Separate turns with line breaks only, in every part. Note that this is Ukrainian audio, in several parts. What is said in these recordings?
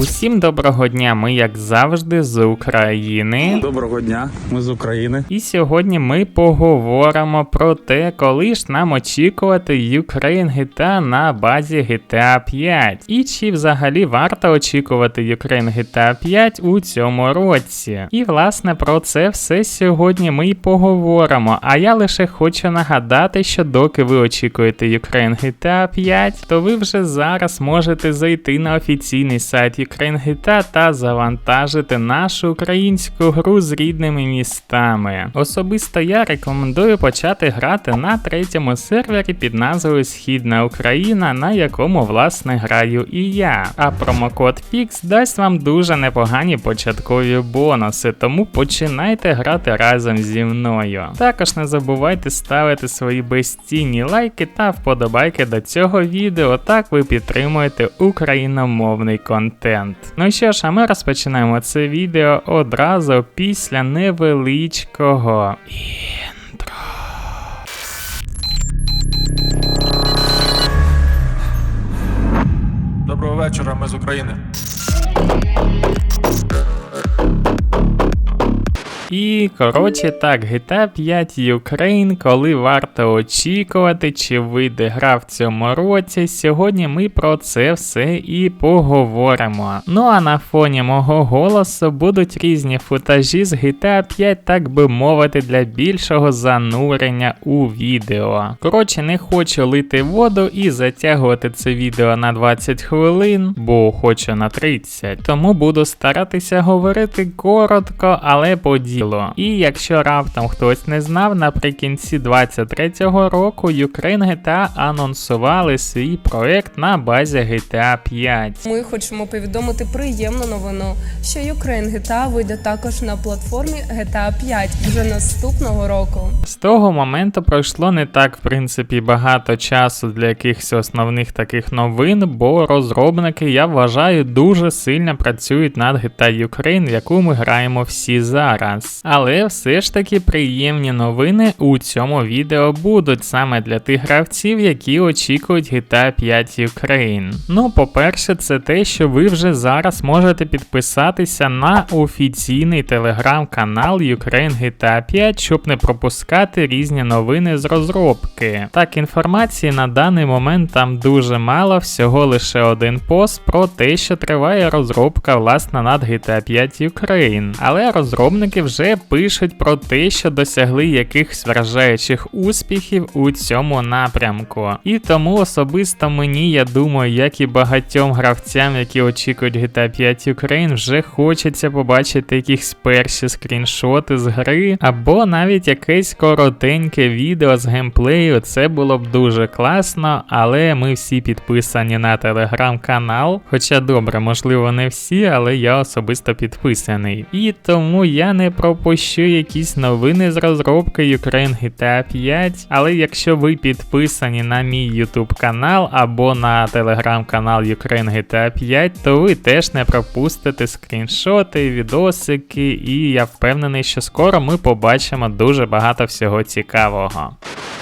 Усім доброго дня, ми як завжди з України.
Доброго дня, ми з України.
І сьогодні ми поговоримо про те, коли ж нам очікувати Ukraine GTA на базі GTA 5. І чи взагалі варто очікувати Ukraine GTA 5 у цьому році. І власне про це все сьогодні ми й поговоримо. А я лише хочу нагадати, що доки ви очікуєте Ukraine GTA 5, то ви вже зараз можете зайти на офіційний сайт Ukraine та завантажити нашу українську гру з рідними містами. Особисто я рекомендую почати грати на третьому сервері під назвою Східна Україна, на якому власне граю і я. А промокод PIX дасть вам дуже непогані початкові бонуси, тому починайте грати разом зі мною. Також не забувайте ставити свої безцінні лайки та вподобайки до цього відео, так ви підтримуєте україномовний контент. Ну що ж, а ми розпочинаємо це відео одразу після невеличкого.
Доброго вечора, ми з України.
І коротше так, GTA 5 Ukraine, коли варто очікувати, чи вийде гра в цьому році. Сьогодні ми про це все і поговоримо. Ну а на фоні мого голосу будуть різні футажі з GTA 5, так би мовити, для більшого занурення у відео. Коротше, не хочу лити воду і затягувати це відео на 20 хвилин, бо хочу на 30. Тому буду старатися говорити коротко, але по ділу. І якщо раптом хтось не знав, наприкінці 23-го року Ukraine GTA анонсували свій проект на базі GTA 5.
Ми хочемо повідомити приємну новину, що Ukraine GTA вийде також на платформі GTA 5 вже наступного року.
З того моменту пройшло не так, в принципі, багато часу для якихось основних таких новин, бо розробники, я вважаю, дуже сильно працюють над GTA Ukraine, в яку ми граємо всі зараз. Але все ж таки приємні новини у цьому відео будуть саме для тих гравців, які очікують GTA 5 Ukraine. Ну, по-перше, це те, що ви вже зараз можете підписатися на офіційний телеграм-канал Ukraine GTA 5, щоб не пропускати різні новини з розробки. Так, інформації на даний момент там дуже мало, всього лише один пост про те, що триває розробка власне над GTA 5 Ukraine. Але розробники вже пишуть про те, що досягли якихось вражаючих успіхів у цьому напрямку. І тому особисто мені, я думаю, як і багатьом гравцям, які очікують GTA 5 Ukraine, вже хочеться побачити якісь перші скріншоти з гри, або навіть якесь коротеньке відео з геймплею. Це було б дуже класно, але ми всі підписані на телеграм-канал. Хоча добре, можливо, не всі, але я особисто підписаний. І тому я не пропущу якісь новини з розробки Ukraine GTA 5. Але якщо ви підписані на мій YouTube канал або на телеграм-канал Ukraine GTA 5, то ви теж не пропустите скріншоти, відосики, і я впевнений, що скоро ми побачимо дуже багато всього цікавого.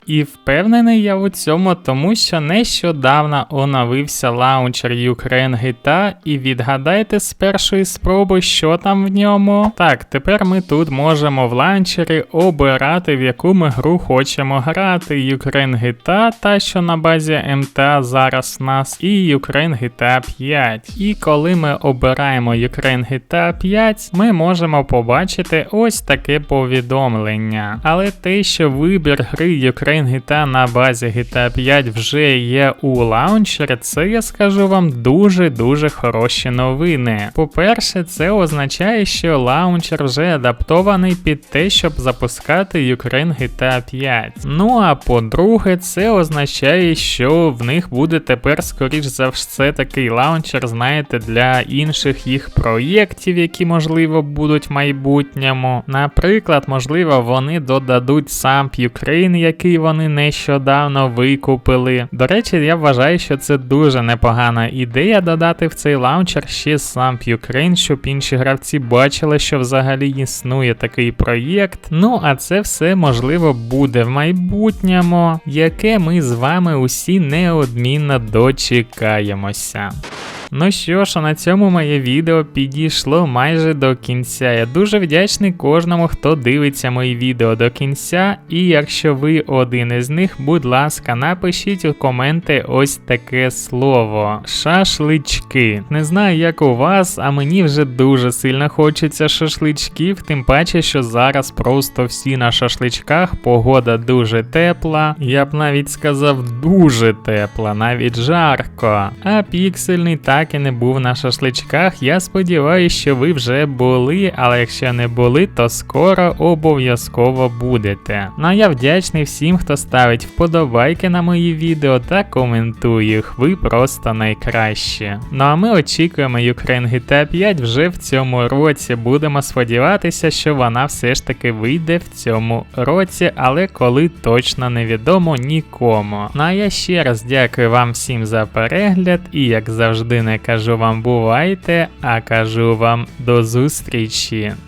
І впевнений я у цьому, тому що нещодавно оновився лаунчер Ukraine GTA, і відгадайте з першої спроби, що там в ньому. Так, тепер ми тут можемо в лаунчері обирати, в яку ми гру хочемо грати. Ukraine GTA, та що на базі MTA зараз в нас, і Ukraine GTA 5. І коли ми обираємо Ukraine GTA 5, ми можемо побачити ось таке повідомлення. Але те, що вибір гри Ukraine GTA на базі GTA 5 вже є у лаунчері, це я скажу вам дуже-дуже хороші новини. По-перше, це означає, що лаунчер вже адаптований під те, щоб запускати Ukraine GTA 5. Ну а по-друге, це означає, що в них буде тепер, скоріш за все, такий лаунчер, знаєте, для інших їх проєктів, які можливо будуть в майбутньому. Наприклад, можливо, вони додадуть сам Ukraine, який вони нещодавно викупили. До речі, я вважаю, що це дуже непогана ідея додати в цей лаунчер ще сам Ukraine, щоб інші гравці бачили, що взагалі існує такий проєкт. Ну а це все можливо буде в майбутньому, яке ми з вами усі неодмінно дочекаємося. Ну що ж, а на цьому моє відео підійшло майже до кінця. Я дуже вдячний кожному, хто дивиться мої відео до кінця. І якщо ви один із них, будь ласка, напишіть у коменти ось таке слово: шашлички. Не знаю, як у вас, а мені вже дуже сильно хочеться шашличків, тим паче, що зараз просто всі на шашличках, погода дуже тепла. Я б навіть сказав дуже тепла, навіть жарко. А піксельний так і не був на шашличках. Я сподіваюся, що ви вже були, але якщо не були, то скоро обов'язково будете. Ну а я вдячний всім, хто ставить вподобайки на мої відео та коментує їх. Ви просто найкращі. Ну а ми очікуємо Ukraine GTA 5 вже в цьому році. Будемо сподіватися, що вона все ж таки вийде в цьому році, але коли точно невідомо нікому. Ну а я ще раз дякую вам всім за перегляд і як завжди кажу вам бувайте, а кажу вам до зустрічі.